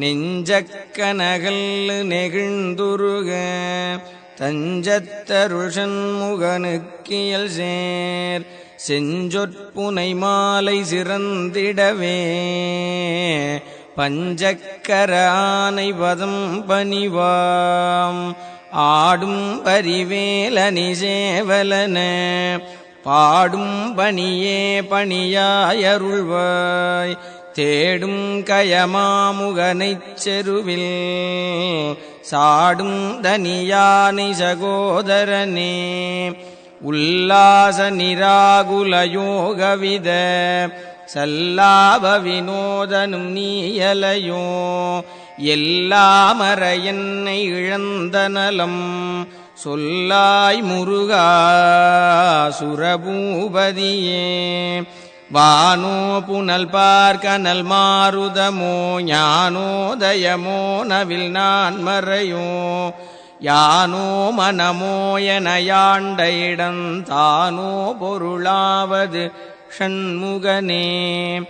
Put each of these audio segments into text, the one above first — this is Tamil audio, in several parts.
நெஞ்சக்கனகல் நெகிழ்ந்துருக தஞ்சத்தருஷன் முகனுக்கியல் சேர். செஞ்சொற்புனை மாலை சிறந்திடவே பஞ்சக்கர ஆனை பதம் பணிவாம். ஆடும் பரிவேலனி சேவலன பாடும் பணியே பணியாயருள்வாய். தேடும் கயமாமுகனைச் செருவில் சாடும் தனியானை சகோதரனே உல்லாச நிராகுலயோகவித சல்லாப வினோதனும் நீயலையோ எல்லாமற என்னை இழந்த நலம் சொல்லாய் முருகா சுரபூபதியே. வானோ புனல் பார்க்கனல் மாறுதமோ ஞானோதயமோ நவில் நான் மறையோ. யானோ மனமோ என யாண்ட இடம் தானோ பொருளாவது ஷண்முகனே.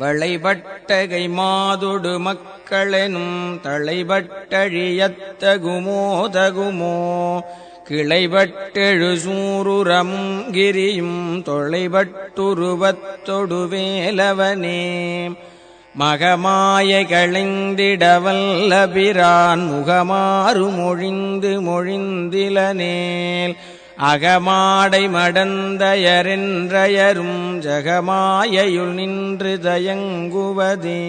வளைபட்டகை மாதொடு மக்களெனும் தளைபட்டழியத்தகுமோ தகுமோ. கிளைபட்டெழு சூருரமும் கிரியும் தொலைபட்டுருவத்தொடு வேலவனே மகமாய களைந்திடவல்ல பிரான் முகமாறு மொழிந்து மொழிந்திலனேல். அகமாடை மடந்தயரென்றயரும் ஜகமாயையுள் நின்று தயங்குவதே.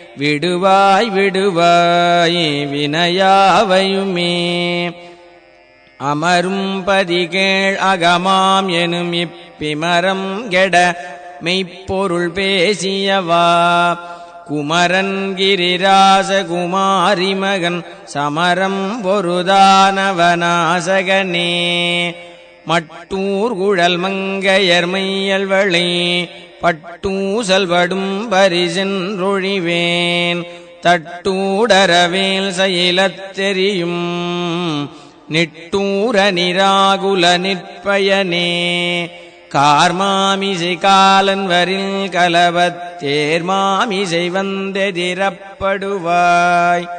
விடுவாய் விடுவாய் வினையாவையுமே. அமரும் பதிகேள் அகமாம் எனும் இப்பிமரம் கெட மெய்ப்பொருள் பேசியவா. குமரன் கிரிராச குமாரி மகன் சமரம் பொருதானவனாசகனே. மட்டூர் குழல் மங்கையர் மையல்வளே பட்டூசல்படும் பரிசென்றொழிவேன் தட்டூடரவேல் செயலத் தெரியும். நிட்டூர நிராகுல நிற்பயனே. கார்மாமிசை காலன் வரில் கலவத் வந்தெதிரப்படுவாய்.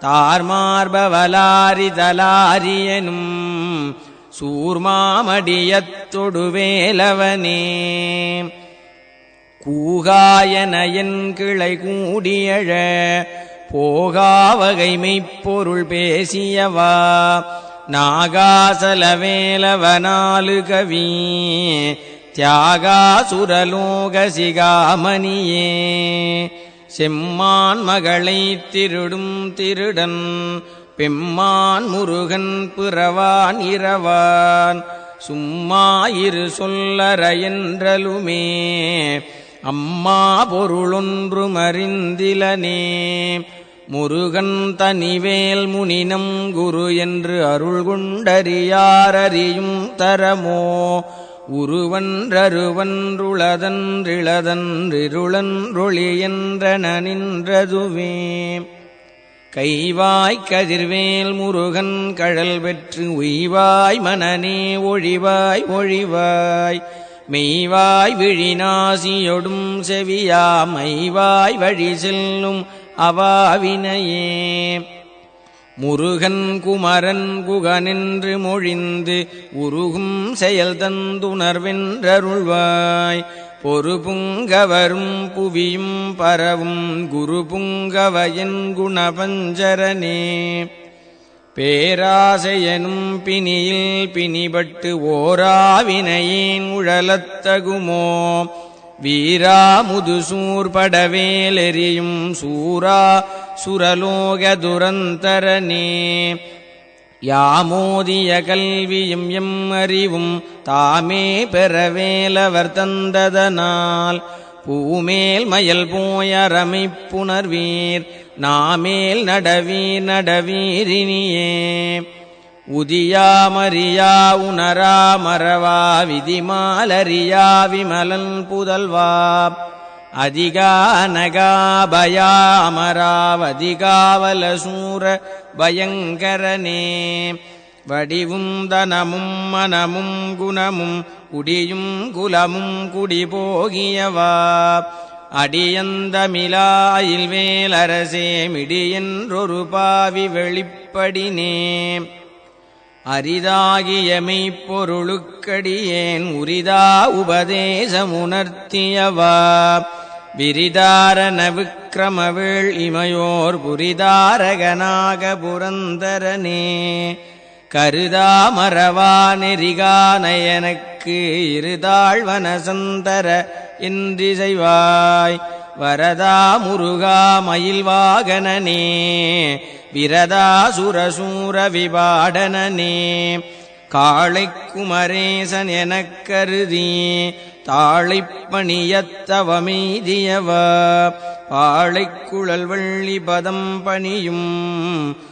தார்மார்பவலாரி தலாரியனும் சூர்மாமடியத்தொடுவேலவனே கூகாயனையன் கிளை கூடியழ போகாவகை மெய்ப்பொருள் பேசியவா நாகாசலவேலவனாலு கவி தியாகாசுரலோக சிகாமணியே. செம்மான் மகளை திருடும் திருடன் பெம்மான் முருகன் பிறவான் இரவான். சும்மா இரு சொல்லற என்றலுமே அம்மா பொருளொன்று மறிந்திலனே முருகன் தனிவேல் முனினம் குரு என்று அருள் குண்டறியாரறியும் தரமோ. உருவன்றருவன்றுளதன்றிளதன்றிருளன்றொழியென்றன நின்றதுவே கைவாய் கதிர்வேல் முருகன் கழல் பெற்று உய்வாய் மனநே ஒழிவாய் ஒழிவாய். மெய்வாய் விழிநாசியொடும் செவியா மைவாய் வழி செல்லும் அவாவினையே. முருகன் குமரன் குகனின்று மொழிந்து உருகும் செயல் தந்துணர்வென்றருள்வாய். பொறு புங்கவரும் புவியும் பரவும் குரு புங்கவயன் குணபஞ்சரனே. பேராசையனும் பிணியில் பிணிபட்டு ஓராவினையின் உழலத்தகுமோ? வீரா முதுசூர்படவேலெறியும் சூரா சுரலோக துரந்தரனே. யாமோதிய கல்வியும் எம் அறிவும் தாமே பெறவேலவர் தந்ததனால் பூமேல் மயல் போயரமைப்புணர்வீர் நாமேல் நடவீர் நடவீரினியே உதியாமறியா உணரா மரவா விதிமாலரியா விமலன் புதல்வா. அதிகானகாபயாமராவதிகாவலசூர பயங்கரனே. வடிவும் தனமும் மனமும் குணமும் குடியும் குலமும் குடிபோகியவா போகியவா அடியந்தமிலாயில் வேலரசே மிடியென்றொரு பாவி வெளிப்படினே. அரிதாகிய மெய்ப்பொருளுக்கடியேன் உரிதா உபதேசமுணர்த்தியவா. விரிதாரண விக்கிரமவேள் இமையோர் புரிதாரகனாக புரந்தரனே. கருதாமரவா மறவா நெறிகா நயனக்கு இருதாழ்வன சந்தர என்றிசைவாய் வரதா முருகா மயில் வாகனனே விரதா சுரசூர விபாடனே காளை குமரேசன் எனக் கருதி தாழைப்பணியத்தவமெய்தியவ பாழைக்குழல் வள்ளி பதம் பணியும்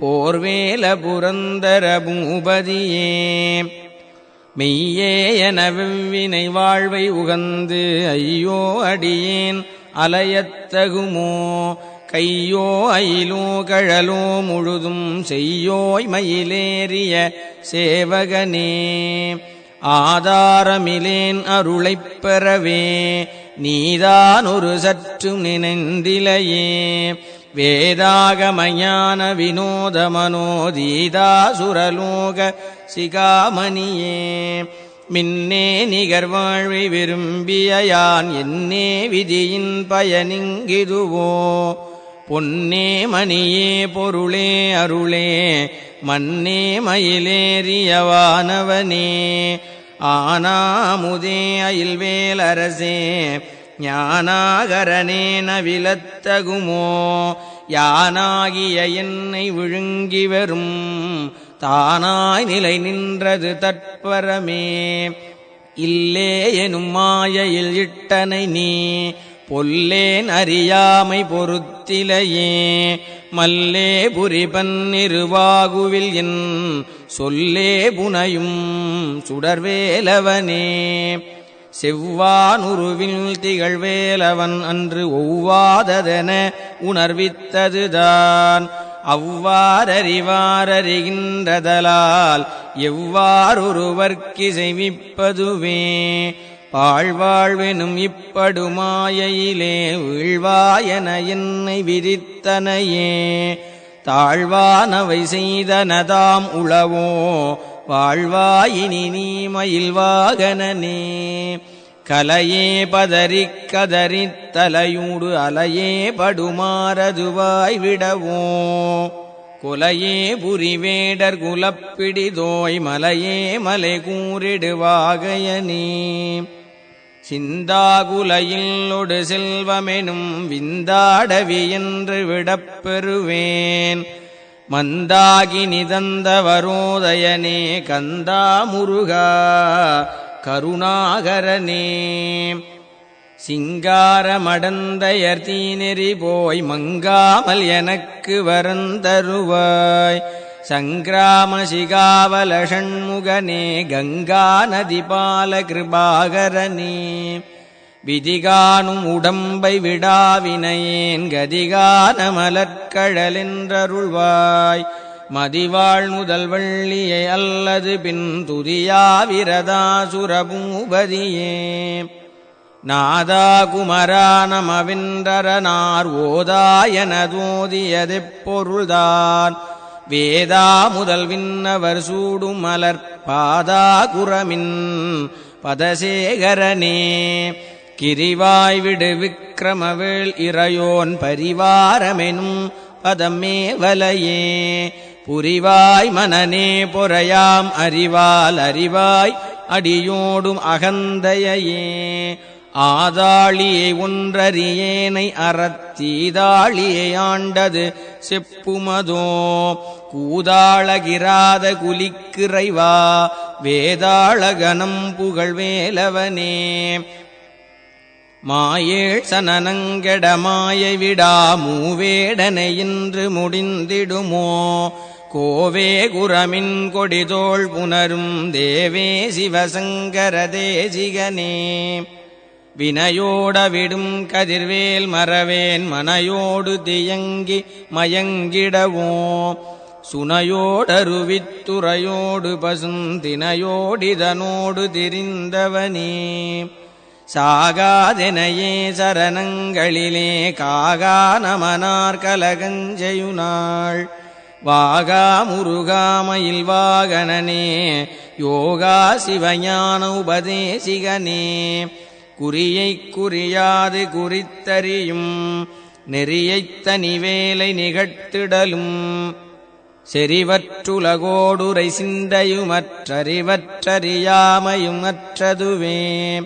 போர்வேல புரந்தர பூபதியே. மெய்யே என வெவ்வினை வாழ்வை உகந்து ஐயோ அடியேன் அலையத்தகுமோ. கையோ அயிலோ கழலோ முழுதும் செய்யோய் மயிலேறிய சேவகனே. ஆதாரமிலேன் அருளைப் பெறவே நீதான் ஒரு சற்று நினைந்திலையே. வேதாகமஞான வினோத மனோதீதாசுரலோக சிகாமணியே. மின்னே நிகர்வாழ்வை விரும்பிய யான் என்னே விதியின் பயனிங்கிதுவோ. பொன்னே மணியே பொருளே அருளே மன்னே மயிலேறியவானவனே ஆனாமுதே அயில்வேலரசே ஞானாகரனே நவிலத்தகுமோ? யானாகிய என்னை விழுங்கி வரும் தானாய் நிலை நின்றது தற்பரமே. இல்லே எனும் மாயையில் இட்டனை நீ பொல்லேன் அறியாமை பொறுத்திலையே மல்லே புரிபன் இருவாகுவில் என் சொல்லே புனையும் சுடர்வேலவனே. செவ்வானுருவில் திகழ்வேலவன் அன்று ஒவ்வாததென உணர்வித்ததுதான். அவ்வாறறிவாரறிகின்றதலால் எவ்வாறொருவர்க்கு செய்விப்பதுவே பாழ்வாழ்வெனும் இப்படுமாயையிலே வீழ்வாயன என்னை விதித்தனையே தாழ்வானவை செய்தனதாம் உளவோ? வாழ்வாயினி நீ மயில் வாகனே கலையே பதறிக் கதறித் தலையூடு அலையே படுமாறதுவாய் விடவோ குலையே புரிவேடர் குலப்பிடிதோய் மலையே மலை கூறிடுவாகையனே சிந்தாகுலையில்லொடு செல்வமெனும் விந்தாடவி என்று விடப்பெறுவேன். மந்தாகி நிதந்த வரோதயனே கந்தா முருகா கருணாகரனே. சிங்காரமடந்தையர் தீநெறி போய் மங்காமல் எனக்கு வரந்தருவாய். சங்கிராம சிகாவல ஷண்முகனே கங்கா நதிபால கிருபாகரனே. விதிகானும் உடம்பை விடாவினையேன் கதிகான மலர்கழலென்றருள்வாய் மதிவாழ் முதல் வள்ளியை அல்லது பின் துதியாவிரதாசுரபூபதியே நாதா குமரா நமவென்றரனார் ஓதாயனதோதியதெப் பொருள்தான் வேதா முதல் விண்ணவர் சூடும் மலர் பாதா குரமின் பதசேகரனே. கிரிவாய் விடு விக்கிரமவேள் இறையோன் பரிவாரமெனும் பதமே வலையே. புரிவாய் மனநே பொறையாம் அறிவால் அறிவாய் அடியோடும் அகந்தையே ஆதாளியை ஒன்றறியேனை அறத்தீதாளியை ஆண்டது செப்புமதோ. கூதாளகிராத குலிக்கிறைவா வேதாளகனம் புகழ்வேலவனே. மாயேழ் சனனங்கெட மாயை விடா மூவேடனை இன்று முடிந்திடுமோ? கோவே குரமின் கொடிதோள் புனரும் தேவே சிவசங்கர தேசிகனே. வினையோடவிடும் கதிர்வேல் மறவேன் மனையோடு தியங்கி மயங்கிடவோ? சுனையோடருவித்துறையோடு பசுந்தினையோடிதனோடு திரிந்தவனே. சாகாதெனையே சரணங்களிலே காகா நமனார் கலகஞ்செயுனாள். வாகா முருகாமயில் வாகனனே யோகா சிவஞான உபதேசிகனே. குறியை குறியாது குறித்தறியும் நெறியைத் தனிவேலை நிகழ்த்திடலும். செறிவற்றுலகோடுரை சிந்தையுமற்றறிவற்றறியாமையுமற்றதுவே.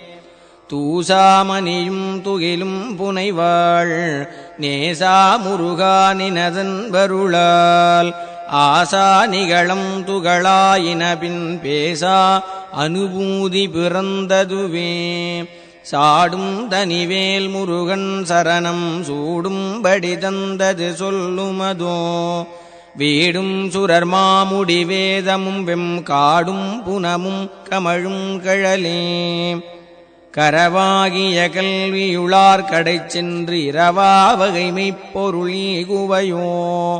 தூசாமணியும் துகிலும் புனைவாள். நேசா முருகானினதன் வருளால். ஆசா நிகழம் துகளாயினபின் பேசா அனுபூதி பிறந்ததுவே. சாடும் தனிவேல் முருகன் சரணம் சூடும்படி தந்தது சொல்லுமதோ. வீடும் சுரர் மாமுடி வேதமும் வெம் காடும் புனமும் கமழும் கழலே. கரவாகிய கல்வியுளார் கடை சென்று இரவா வகைமைப் பொருளீ குவையோ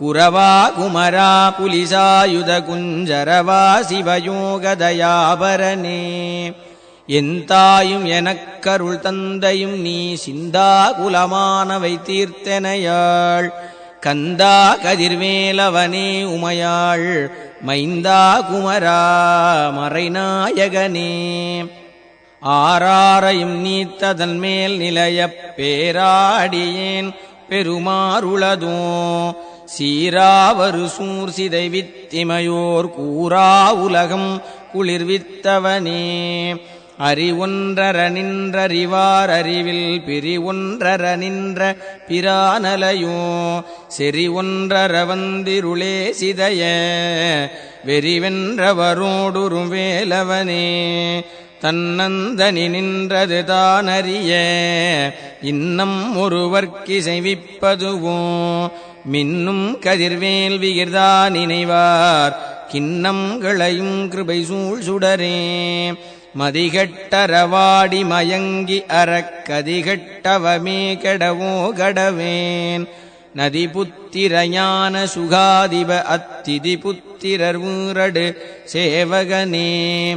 குரவா குமரா புலிசாயுத குஞ்சரவா சிவயோகதயாபரனே. என் தாயும் எனக்கருள் தந்தையும் நீ சிந்தா குலமானவை தீர்த்தனையாள். கந்தா கதிர்வேலவனே உமையாள். மைந்தா குமரா மறைநாயகனே. ஆராரையும் நீத்ததன் மேல் நிலையப் பேராடியேன் பெருமாறுளதோ. சீராவரு சூர் சிதை வித்திமையோர் கூறா உலகம் குளிர்வித்தவனே. அறிவொன்றர நின்றறிவார் அறிவில் பிரி ஒன்றர நின்ற பிரானலையோ. செறி ஒன்றர வந்திருளே சிதைய வெறிவென்றவரோடுரும் வேலவனே. தன்னந்தனி நின்றது தானறிய இன்னம் ஒருவர்க்கிசைவிப்பதுவோ? மின்னும் கதிர்வேல் விகிர்தா நினைவார் கிண்ணங்களையும் கிருபை சூழ் சுடரே. மதிகட்டரவாடி மயங்கி அறக்கதிகட்டவமே கெடவோ கடவேன். நதி புத்திர ஞான சுகாதிப அத்திதி புத்திரர் ஊரடு சேவகனே.